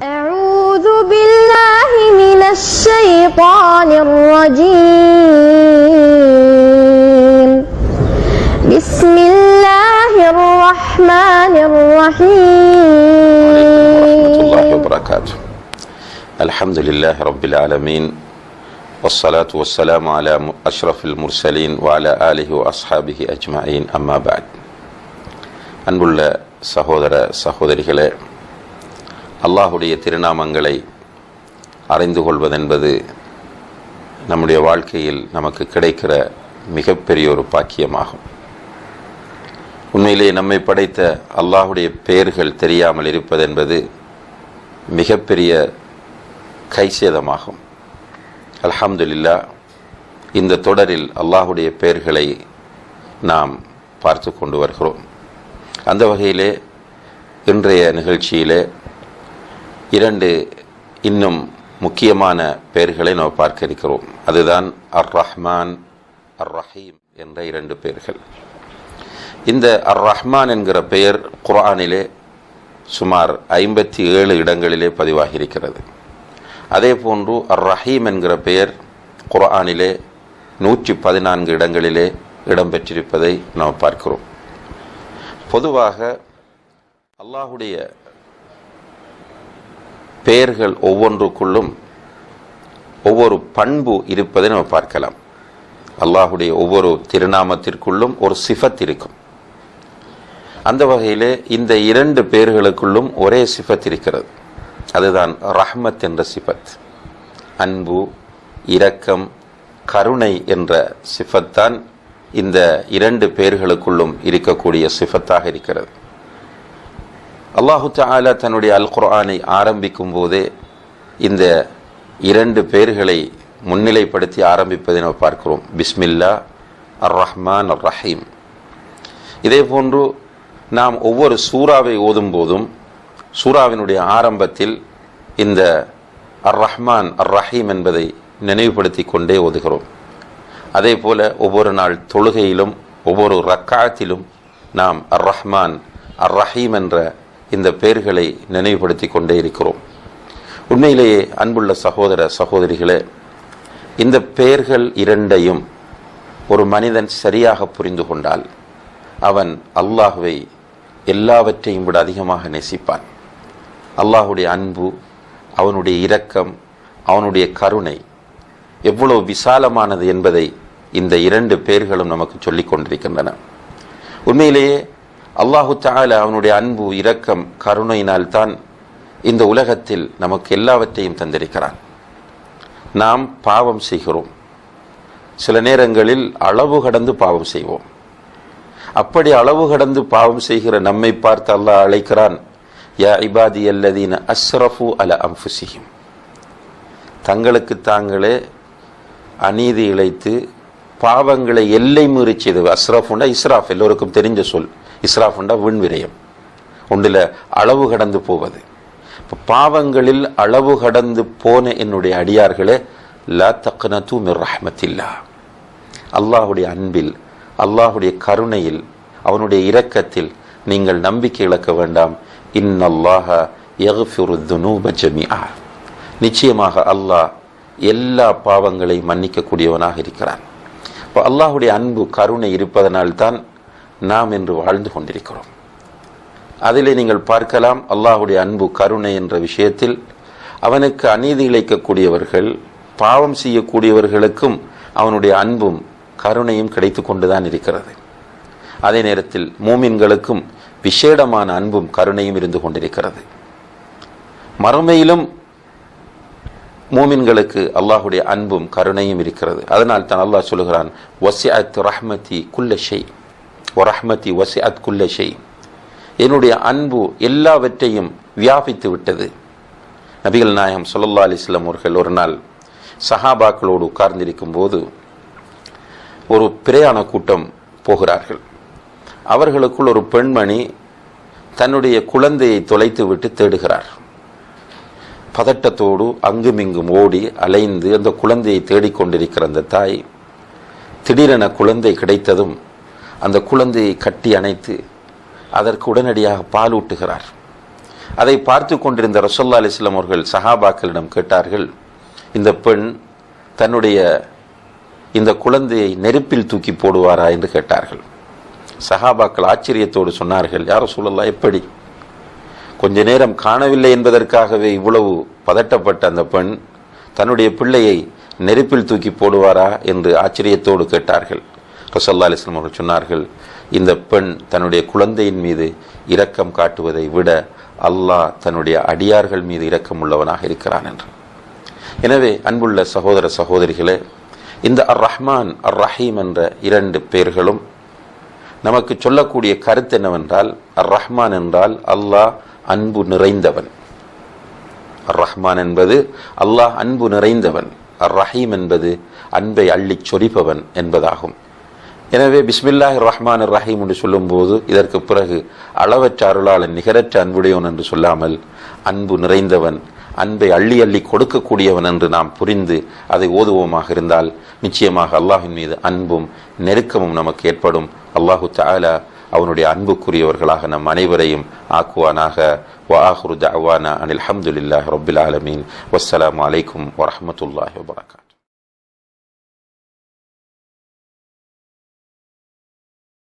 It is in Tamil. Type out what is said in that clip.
أعوذ بالله من الشيطان الرجيم. بسم الله الرحمن الرحيم ورحمة الله وبركاته. الحمد لله رب العالمين والصلاة والسلام على أشرف المرسلين وعلى آله وأصحابه أجمعين. أما بعد أنبل سهودر سهودر அல்லாஹுடைய திருநாமங்களை அறிந்து கொள்வதென்பது நம்முடைய வாழ்க்கையில் நமக்கு கிடைக்கிற மிகப்பெரிய ஒரு பாக்கியமாகும். உண்மையிலேயே நம்மை படைத்த அல்லாஹுடைய பெயர்கள் தெரியாமல் இருப்பதென்பது மிகப்பெரிய கைசேதமாகும். அல்ஹம்துல்லா இந்த தொடரில் அல்லாஹுடைய பெயர்களை நாம் பார்த்து கொண்டு வருகிறோம். அந்த வகையிலே இன்றைய நிகழ்ச்சியிலே இரண்டு இன்னும் முக்கியமான பெயர்களை நாம் பார்க்க இருக்கிறோம். அதுதான் அர் ரஹ்மான் அர் ரஹீம் என்ற இரண்டு பெயர்கள். இந்த அர் ரஹ்மான் என்கிற பெயர் குர்ஆனிலே சுமார் ஐம்பத்தி ஏழு இடங்களிலே பதிவாகி இருக்கிறது அதே போன்று அர் ரஹீம் என்கிற பெயர் குர்ஆனிலே நூற்றி பதினான்கு இடங்களிலே இடம்பெற்றிருப்பதை நாம் பார்க்கிறோம். பொதுவாக அல்லாஹுடைய பெயர்கள் ஒவ்வொன்றுக்குள்ளும் ஒவ்வொரு பண்பு இருப்பதை நம்ம பார்க்கலாம். அல்லாஹுடைய ஒவ்வொரு திருநாமத்திற்குள்ளும் ஒரு சிஃபத் இருக்கும். அந்த வகையில் இந்த இரண்டு பேர்களுக்குள்ளும் ஒரே சிஃபத் இருக்கிறது. அதுதான் ரஹ்மத் என்ற சிஃபத். அன்பு இரக்கம் கருணை என்ற சிஃபத்தான் இந்த இரண்டு பேர்களுக்குள்ளும் இருக்கக்கூடிய சிஃபத்தாக இருக்கிறது. அல்லாஹு தாலா தன்னுடைய அல் குர்ஆனை ஆரம்பிக்கும் போதே இந்த இரண்டு பேர்களை முன்னிலைப்படுத்தி ஆரம்பிப்பதை நம்ம பார்க்கிறோம். பிஸ்மில்லா அர் ரஹ்மான் அர் ரஹீம் இதே போன்று நாம் ஒவ்வொரு சூறாவை ஓதும் போதும் சூறாவினுடைய ஆரம்பத்தில் இந்த அர் ரஹ்மான் அர் ரஹீம் என்பதை நினைவுபடுத்தி கொண்டே ஓதுகிறோம். அதே போல் ஒவ்வொரு நாள் தொழுகையிலும் ஒவ்வொரு ரக்காத்திலும் நாம் அர் ரஹ்மான் அர் ரஹீம் என்ற இந்த பெயர்களை நினைவுபடுத்தி கொண்டே இருக்கிறோம். உண்மையிலேயே அன்புள்ள சகோதர சகோதரிகளே இந்த பெயர்கள் இரண்டையும் ஒரு மனிதன் சரியாக புரிந்து கொண்டால் அவன் அல்லாஹுவை எல்லாவற்றையும் விட அதிகமாக நேசிப்பான். அல்லாஹுடைய அன்பு அவனுடைய இரக்கம் அவனுடைய கருணை எவ்வளவு விசாலமானது என்பதை இந்த இரண்டு பெயர்களும் நமக்கு சொல்லிக் கொண்டிருக்கின்றன. உண்மையிலேயே அல்லாஹு தால அவனுடைய அன்பு இரக்கம் கருணையினால் தான் இந்த உலகத்தில் நமக்கு எல்லாவற்றையும் தந்திருக்கிறான். நாம் பாவம் செய்கிறோம். சில நேரங்களில் அளவு கடந்து பாவம் செய்வோம். அப்படி அளவு கடந்து பாவம் செய்கிற நம்மை பார்த்து அல்லாஹ் அழைக்கிறான் யா இபாதி அல்லதீன அஸ்ரஃபு அல அம்ஃபுசிஹிம் தங்களுக்கு தாங்களே அநீதி இழைத்து பாவங்களை எல்லை மீறி செய்தவர். அஸ்ரஃபுன்னா இஸ்ராஃப் எல்லோருக்கும் தெரிஞ்ச சொல். இஸ்ராஃபுண்டா வீண் விரயம் ஒன்றில் அளவு கடந்து போவது. இப்போ பாவங்களில் அளவு கடந்து போன என்னுடைய அடியார்களே லா தக்னது மிர் ரஹமத்தில்லா. அல்லாஹுடைய அன்பில் அல்லாஹுடைய கருணையில் அவனுடைய இரக்கத்தில் நீங்கள் நம்பிக்கை இழக்க வேண்டாம். இன்னல்லாஹ யக்ஃபிரு துனூப நிச்சயமாக அல்லாஹ் எல்லா பாவங்களையும் மன்னிக்கக்கூடியவனாக இருக்கிறான். இப்போ அல்லாஹுடைய அன்பு கருணை இருப்பதனால்தான் நாம் என்று வாழ்ந்து கொண்டிருக்கிறோம். அதிலே நீங்கள் பார்க்கலாம் அல்லாஹுடைய அன்பு கருணை என்ற விஷயத்தில் அவனுக்கு அநீதி இழைக்கக்கூடியவர்கள் பாவம் செய்யக்கூடியவர்களுக்கும் அவனுடைய அன்பும் கருணையும் கிடைத்து கொண்டுதான் இருக்கிறது. அதே நேரத்தில் மூமின்களுக்கும் விசேடமான அன்பும் கருணையும் இருந்து கொண்டிருக்கிறது. மறுமையிலும் மூமின்களுக்கு அல்லாஹுடைய அன்பும் கருணையும் இருக்கிறது. அதனால் தான் அல்லாஹ் சொல்லுகிறான் வசிஅத் ரஹ்மதி குல்ல ஷெய் ஒரஹ்மதி வசி வசிஅத் ஷெய் என்னுடைய அன்பு எல்லாவற்றையும் வியாபித்து விட்டது. நபிகள் நாயகம் சொல்லல்லா அலிஸ்லாம் அவர்கள் ஒரு நாள் சஹாபாக்களோடு உட்கார்ந்திருக்கும் போது ஒரு பிரயாண கூட்டம் போகிறார்கள். அவர்களுக்குள் ஒரு பெண்மணி தன்னுடைய குழந்தையை தொலைத்து விட்டு தேடுகிறார். பதட்டத்தோடு அங்குமிங்கும் ஓடி அலைந்து அந்த குழந்தையை தேடிக்கொண்டிருக்கிற அந்த தாய் திடீரென குழந்தை கிடைத்ததும் அந்த குழந்தையை கட்டி அணைத்து அதற்கு உடனடியாக பால் ஊட்டுகிறார். அதை பார்த்து கொண்டிருந்த ரசோல்லா அலிஸ்லாம் அவர்கள் சஹாபாக்களிடம் கேட்டார்கள் இந்த பெண் தன்னுடைய இந்த குழந்தையை நெருப்பில் தூக்கி போடுவாரா என்று கேட்டார்கள். சஹாபாக்கள் ஆச்சரியத்தோடு சொன்னார்கள் யார சொல்லலாம் எப்படி? கொஞ்ச நேரம் காணவில்லை என்பதற்காகவே இவ்வளவு பதட்டப்பட்ட அந்த பெண் தன்னுடைய பிள்ளையை நெருப்பில் தூக்கி போடுவாரா? என்று ஆச்சரியத்தோடு கேட்டார்கள். ரசல்லா அலிஸ்லாம் அவர்கள் சொன்னார்கள் இந்த பெண் தன்னுடைய குழந்தையின் மீது இரக்கம் காட்டுவதை விட அல்லாஹ் தன்னுடைய அடியார்கள் மீது இரக்கம் உள்ளவனாக இருக்கிறான் என்று. எனவே அன்புள்ள சகோதர சகோதரிகளே இந்த அர் ரஹ்மான் அர் ரஹீம் என்ற இரண்டு பெயர்களும் நமக்கு சொல்லக்கூடிய கருத்து என்னவென்றால் அர் ரஹ்மான் என்றால் அல்லாஹ் அன்பு நிறைந்தவன். அர் ரஹ்மான் என்பது அல்லாஹ் அன்பு நிறைந்தவன். அர் ரஹீம் என்பது அன்பை அள்ளிச் சொரிபவன் என்பதாகும். எனவே பிஸ்மில்லாஹ் ரஹ்மான் ரஹீம் என்று சொல்லும்போது இதற்கு பிறகு அளவற்ற அருளாளன் நிகரற்ற அன்புடையவன் என்று சொல்லாமல் அன்பு நிறைந்தவன் அன்பை அள்ளி அள்ளி கொடுக்கக்கூடியவன் என்று நாம் புரிந்து அதை ஓதுவோமாக இருந்தால் நிச்சயமாக அல்லாஹின் மீது அன்பும் நெருக்கமும் நமக்கு ஏற்படும். அல்லாஹு தாலா அவனுடைய அன்புக்குரியவர்களாக நம் அனைவரையும் ஆக்குவானாக. வாஹுரு தவானா அனில் அஹமதுல்லாஹ் ரொபில் ஆலமீன். வஸ்ஸலாம் அலைக்கும் வரமத்துல்லாஹ் வபரகாத்.